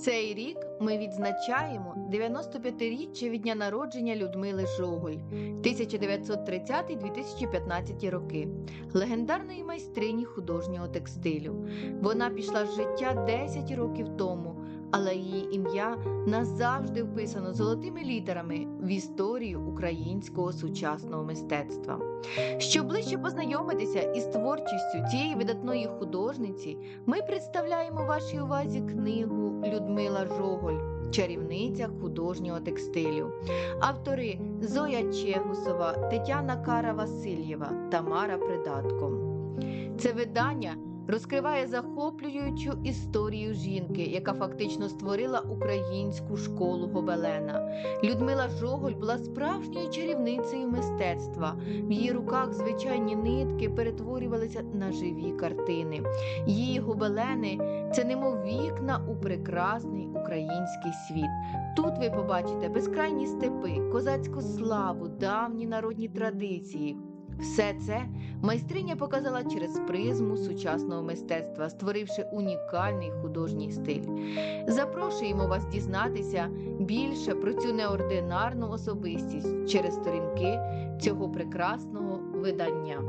Цей рік ми відзначаємо 95-річчя від дня народження Людмили Жоголь 1930-2015 роки, легендарної майстрині художнього текстилю. Вона пішла з життя 10 років тому, але її ім'я назавжди вписано золотими літерами в історію українського сучасного мистецтва. Щоб ближче познайомитися із творчістю цієї видатної художниці, ми представляємо вашій увазі книгу Людмила Жоголь. Чарівниця художнього текстилю. Автори Зоя Чегусова, Тетяна Кара Васильєва, Тамара Придатко. Це видання розкриває захоплюючу історію жінки, яка фактично створила українську школу гобелена. Людмила Жоголь була справжньою чарівницею мистецтва. В її руках звичайні нитки перетворювалися на живі картини. Її гобелени це немов вікна у прекрасний український світ. Тут ви побачите безкрайні степи, козацьку славу, давні народні традиції. Все це майстриня показала через призму сучасного мистецтва, створивши унікальний художній стиль. Запрошуємо вас дізнатися більше про цю неординарну особистість через сторінки цього прекрасного видання.